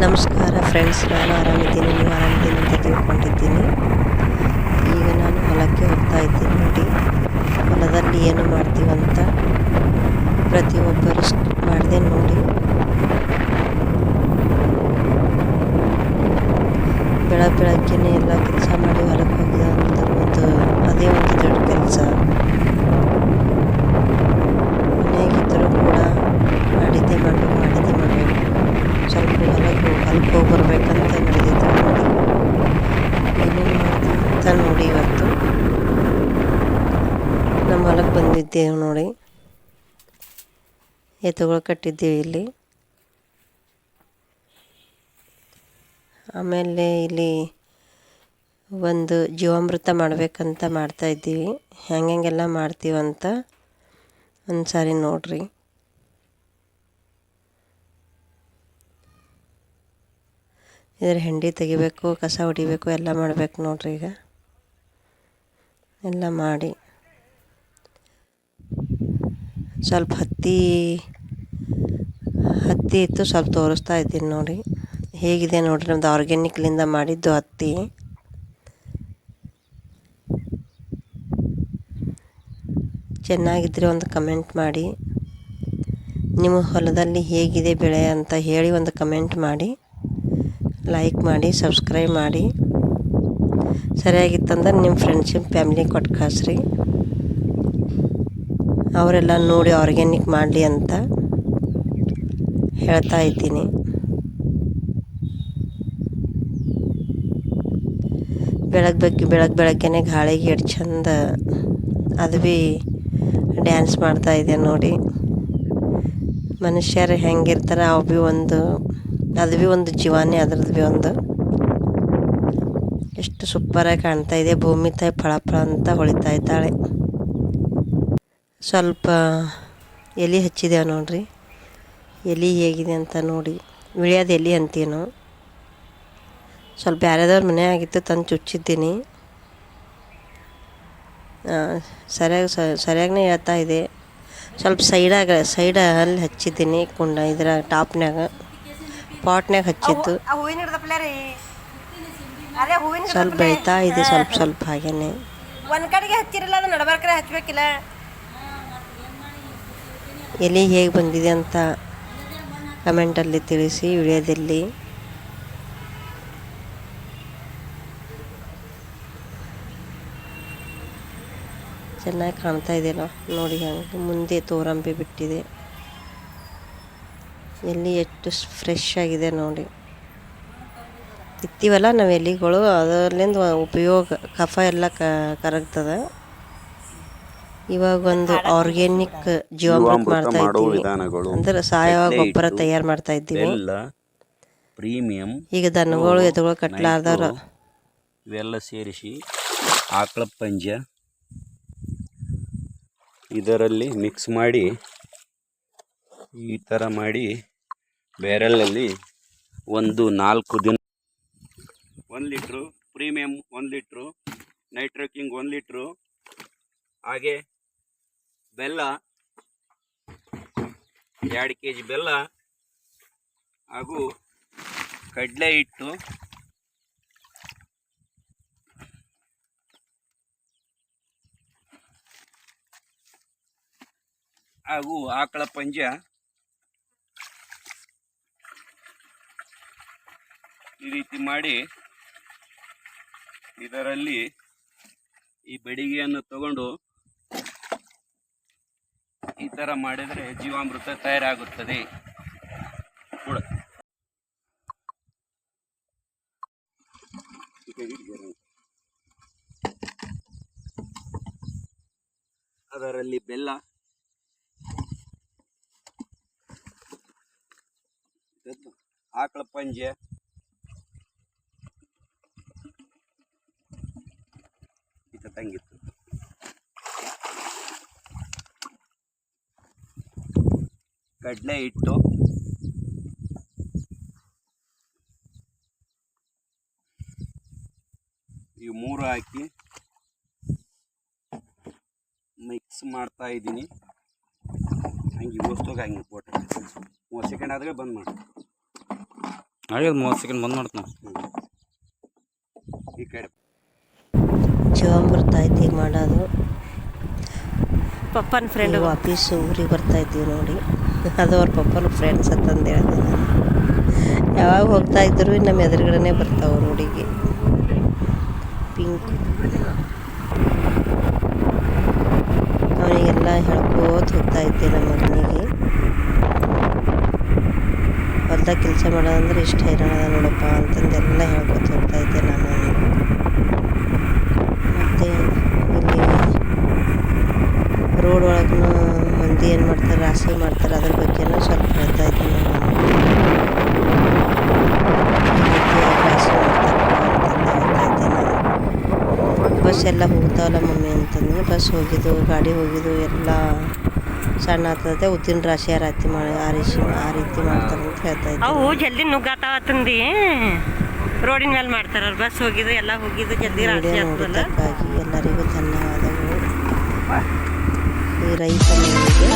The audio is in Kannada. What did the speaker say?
ಫ್ರೆಂಡ್ಸ್, ನಾನು ಆರಾಮಿದ್ದೀನಿ, ನೀವು ಆರಾಮಿದ್ದೀನಿ ಅಂತ ತಿಳ್ಕೊಂಡಿದ್ದೀನಿ. ಈಗ ನಾನು ಹೊಲಕ್ಕೆ ಹೋಗ್ತಾ ಇದ್ದೀನಿ ನೋಡಿ. ಹೊಲದಲ್ಲಿ ಏನು ಮಾಡ್ತೀವಂತ ಪ್ರತಿಯೊಬ್ಬರು ಮಾಡಿದೆ ನೋಡಿ ಬೆಳಗ್ಗೆ ಬೆಳಗ್ಗೆನೇ ಎಲ್ಲ ಕೆಲಸ ಮಾಡಿ ಹೊಲಕ್ಕೆ ಹೋಗಿದ ಒಂದು ಅದೇ ಒಂದು ದೊಡ್ಡ ಕೆಲಸ ಮನೆಯಾಗಿದ್ದರೂ ಕೂಡ ಮಾಡಿದ್ದೇ ಮಾಡಬೇಕು ಮಾಡಿದ್ದೇ ಮಾಡಬೇಕು ಸ್ವಲ್ಪ ಹೊಲಕ್ಕೆ ಹೊಲಕ್ಕೆ ಹೋಗಿ ಬರ್ಬೇಕಂತ ನಡೆದಿತ್ತು ನೋಡಿ ಏನೇನು ಮಾಡ್ತೀವಿ ಅಂತ ನೋಡಿ ಇವತ್ತು. ನಮ್ಮ ಹೊಲಕ್ಕೆ ಬಂದಿದ್ದೇವೆ ನೋಡಿ. ಎತ್ತುಗಳು ಕಟ್ಟಿದ್ದೀವಿ ಇಲ್ಲಿ. ಆಮೇಲೆ ಇಲ್ಲಿ ಒಂದು ಜೀವಾಮೃತ ಮಾಡಬೇಕಂತ ಮಾಡ್ತಾಯಿದ್ದೀವಿ ಹೆಂಗೆಲ್ಲ ಮಾಡ್ತೀವಂತ ಒಂದು ಸಾರಿ ನೋಡ್ರಿ. ಇದ್ರ ಹೆಂಡಿ ತೆಗಿಬೇಕು, ಕಸ ಹೊಡಿಬೇಕು, ಎಲ್ಲ ಮಾಡಬೇಕು ನೋಡ್ರಿ ಈಗ. ಎಲ್ಲ ಮಾಡಿ ಸ್ವಲ್ಪ ಹತ್ತಿ ಹತ್ತಿ ಇತ್ತು, ಸ್ವಲ್ಪ ತೋರಿಸ್ತಾ ಇದ್ದೀನಿ ನೋಡಿ. ಹೇಗಿದೆ ನೋಡಿರಿ, ನಮ್ದು ಆರ್ಗ್ಯಾನಿಕ್ಲಿಂದ ಮಾಡಿದ್ದು ಹತ್ತಿ. ಚೆನ್ನಾಗಿದ್ದರೆ ಒಂದು ಕಮೆಂಟ್ ಮಾಡಿ. ನಿಮ್ಮ ಹೊಲದಲ್ಲಿ ಹೇಗಿದೆ ಬೆಳೆ ಅಂತ ಹೇಳಿ ಒಂದು ಕಮೆಂಟ್ ಮಾಡಿ. ಲೈಕ್ ಮಾಡಿ ಸಬ್ಸ್ಕ್ರೈಬ್ ಮಾಡಿ. ಸರಿಯಾಗಿತ್ತಂದ್ರೆ ನಿಮ್ಮ ಫ್ರೆಂಡ್ಶಿಪ್ ಫ್ಯಾಮಿಲಿ ಕೊಟ್ಟು ಕಳಿಸ್ರಿ ಅವರೆಲ್ಲ ನೋಡಿ ಆರ್ಗ್ಯಾನಿಕ್ ಮಾಡಲಿ ಅಂತ ಹೇಳ್ತಾ ಇದ್ದೀನಿ. ಬೆಳಗ್ಗೆ ಬಗ್ಗೆ ಬೆಳಗ್ಗೆ ಬೆಳಗ್ಗೆನೆ ಗಾಳಿಗೆ ಎಷ್ಟು ಚಂದ ಅದು ಭೀ ಡ್ಯಾನ್ಸ್ ಮಾಡ್ತಾ ಇದೆ ನೋಡಿ. ಮನುಷ್ಯರು ಹೆಂಗಿರ್ತಾರೆ, ಅವು ಭೀ ಒಂದು ಅದು ಭೀ ಒಂದು ಜೀವನೇ ಅದ್ರದ್ದು ಭೀ ಒಂದು ಎಷ್ಟು ಸೂಪರಾಗಿ ಕಾಣ್ತಾ ಇದೆ. ಭೂಮಿ ತಾಯಿ ಫಳ ಅಂತ ಹೊಳಿತಾ ಇದ್ದಾಳೆ. ಸ್ವಲ್ಪ ಎಲೆ ಹಚ್ಚಿದ್ದೇವೆ ನೋಡ್ರಿ. ಎಲೆ ಹೇಗಿದೆ ಅಂತ ನೋಡಿ. ವಿಳಿಯೋದು ಎಲೆ ಅಂತೀನೋ. ಸ್ವಲ್ಪ ಬೇರೆದವ್ರ ಮನೆ ಆಗಿತ್ತು ತಂದು ಚುಚ್ಚಿದ್ದೀನಿ. ಸರಿಯಾಗಿ ಸರಿಯಾಗೇ ಹೇಳ್ತಾ ಇದೆ. ಸ್ವಲ್ಪ ಸೈಡಾಗ ಸೈಡ ಅಲ್ಲಿ ಹಚ್ಚಿದ್ದೀನಿ. ಕುಂಡ ಇದ್ರ ಟಾಪ್ನ್ಯಾಗ, ಪಾಟ್ನ್ಯಾಗ ಹಚ್ಚಿದ್ದು. ಸ್ವಲ್ಪ ಬೆಳಿತಾ ಇದೆ ಸ್ವಲ್ಪ ಸ್ವಲ್ಪ ಹಾಗೇನೆ. ಒಂದ್ ಕಡೆಗೆ ಹಚ್ಚಿರಲ್ಲ ಅದು ನಡಬರ್ಕರೆ ಹಚ್ಬೇಕಿಲ್ಲ? ಎಲೆ ಹೇಗೆ ಬಂದಿದೆ ಅಂತ ಕಮೆಂಟಲ್ಲಿ ತಿಳಿಸಿ ವಿಡಿಯೋದಲ್ಲಿ. ಚೆನ್ನಾಗಿ ಕಾಣ್ತಾ ಇದೆಯಲ್ಲ ನೋಡಿ ಹಂಗೆ ಮುಂದೆ ತೋರಂಬಿ ಬಿಟ್ಟಿದೆ. ಎಲ್ಲಿ ಎಷ್ಟು ಫ್ರೆಶ್ ಆಗಿದೆ ನೋಡಿ. ಇತ್ತೀವಲ್ಲ ನಾವು ಎಲೆಗಳು ಅದರಿಂದ ಉಪಯೋಗ ಕಫ ಎಲ್ಲ ಕರಗ್ತದ. ಇವಾಗ ಒಂದು ಆರ್ಗ್ಯಾನಿಕ್ ಜೀವಾಮೃತ ಮಾಡ್ತಾ ಇದ್ದೀವಿ. ವಿಧಾನಗಳು ಅಂದ್ರೆ ಸಾವಯವ ಗೊಬ್ಬರ ತಯಾರು ಮಾಡ್ತಾ ಇದ್ದೀವಿ. ಪ್ರೀಮಿಯಂ ಈಗ ದನಗಳು ಎದುಗಳು ಕಟ್ಲಾರ್ದವ್ರ. ಇವೆಲ್ಲ ಸೇರಿಸಿ ಆಕಳ ಪಂಜ ಇದರಲ್ಲಿ ಮಿಕ್ಸ್ ಮಾಡಿ ಈ ಥರ ಮಾಡಿ ಬ್ಯಾರಲಲ್ಲಿ ಒಂದು ನಾಲ್ಕು ದಿನ ಒಂದು ಲೀಟ್ರು, ಪ್ರೀಮಿಯಂ ಒಂದು ಲೀಟ್ರು ನೈಟ್ರೋ ಕಿಂಗ್ ಒಂದು ಲೀಟ್ರು, ಹಾಗೆ ಬೆಲ್ಲ ಎರಡು ಕೆ ಜಿ ಬೆಲ್ಲ ಹಾಗೂ ಕಡಲೆ ಹಿಟ್ಟು. ಹಾಗೂ ಆಕಳ ಪಂಜ. ಈ ರೀತಿ ಮಾಡಿ ಇದರಲ್ಲಿ ಈ ಬೆಡಿಗೆಯನ್ನು ತಗೊಂಡು ಈ ಥರ ಮಾಡಿದರೆ ಜೀವಾಮೃತ ತಯಾರಾಗುತ್ತದೆ ಕೂಡ. ಅದರಲ್ಲಿ ಬೆಲ್ಲ ಆಕಳ ಪಂಜೆ ಇತ ತಂಗಿತ್ತು. ಕಡಲೆ ಹಿಟ್ಟು. ಈ ಮೂರು ಹಾಕಿ ಮಿಕ್ಸ್ ಮಾಡ್ತಾ ಇದ್ದೀನಿ. ಹಂಗೆ ಇವಸ್ತೋಗ ಹಂಗೆ ಕೊಟ್ಟೆ ಮೂವತ್ತು ಸೆಕೆಂಡ್ ಆದ್ರೆ ಬಂದ್ ಮಾಡಿ. ಆಗ್ಯದ ಮೂವತ್ತು ಸೆಕೆಂಡ್ ಬಂದ್ ಮಾಡ್ತೀನಿ. ಈ ಕಡೆ ಜೀವಾಮೃತ ಈಗ ಮಾಡೋದು. ಪಪ್ಪನ ಫ್ರೆಂಡ್ ವಾಪೀಸ್ ಊರಿಗೆ ಬರ್ತಾ ಇದ್ದೀವಿ ನೋಡಿ. ಅದು ಅವ್ರ ಪಪ್ಪನ ಫ್ರೆಂಡ್ಸ್ ಅಂತಂದು ಹೇಳಿದೆ ನಾನು. ಯಾವಾಗ ಹೋಗ್ತಾ ಇದ್ರು ನಮ್ಮ ಎದುರುಗಡೆನೇ ಬರ್ತಾವೆ ನೋಡಿಗೆ ಪಿಂಕ್ ಅವನಿಗೆಲ್ಲ ಹೇಳ್ಕೋತ ಹೋಗ್ತಾ ಇದ್ದೆ ನಮ್ಮ ಮಗನಿಗೆ ಹೊಲ್ದಾಗ ಕೆಲಸ ಮಾಡೋದಂದ್ರೆ ಇಷ್ಟ ಅದ ನೋಡಪ್ಪ ಅಂತಂದೆಲ್ಲ ಹೇಳ್ಕೊತ ಹೋಗ್ತಾ ಇದ್ದೆ ನಾನು ಅವನಿಗೆ ಮತ್ತು ಇಲ್ಲಿ ರೋಡ್ ಒಳಗೂ ಮಂದಿ ಏನು ಮಾಡ್ತಾರೆ ರಾಶಿ ಮಾಡ್ತಾರೆ ಅದ್ರ ಬಗ್ಗೆನೂ ಸ್ವಲ್ಪ ಹೇಳ್ತಾ ಇದ್ದೀನಿ ನಾನು ರಾಶಿ ಬಸ್ ಎಲ್ಲ ಹೋಗ್ತಾವಲ್ಲ ಮಮ್ಮಿ ಅಂತಂದ್ರೆ ಬಸ್ ಹೋಗಿದ್ದು ಗಾಡಿ ಹೋಗಿದ್ದು ಎಲ್ಲ ಸಣ್ಣ ಆಗ್ತದೆ ಉದ್ದಿನ ರಾಶಿ ಆ ರಾತಿ ಮಾಡಿ ಆ ರೀತಿ ಆ ರೀತಿ ಮಾಡ್ತಾರೆ ಅಂತ ಹೇಳ್ತಾ ಇದ್ದೆ. ಅವು ಜಲ್ದಿ ನುಗ್ಗಾತಾವ ತಂದು. ರೋಡಿನ ಮೇಲೆ ಮಾಡ್ತಾರ ಬಸ್ ಹೋಗಿದ್ದು ಎಲ್ಲ ಹೋಗಿದ್ದು ಜಲ್ದಿ ರಾಶಿ ಆಗ್ತದೆ ಎಲ್ಲರಿಗೂ ಧನ್ಯವಾದಗಳು. ಈ ರೈತ ಮನೆಗೆ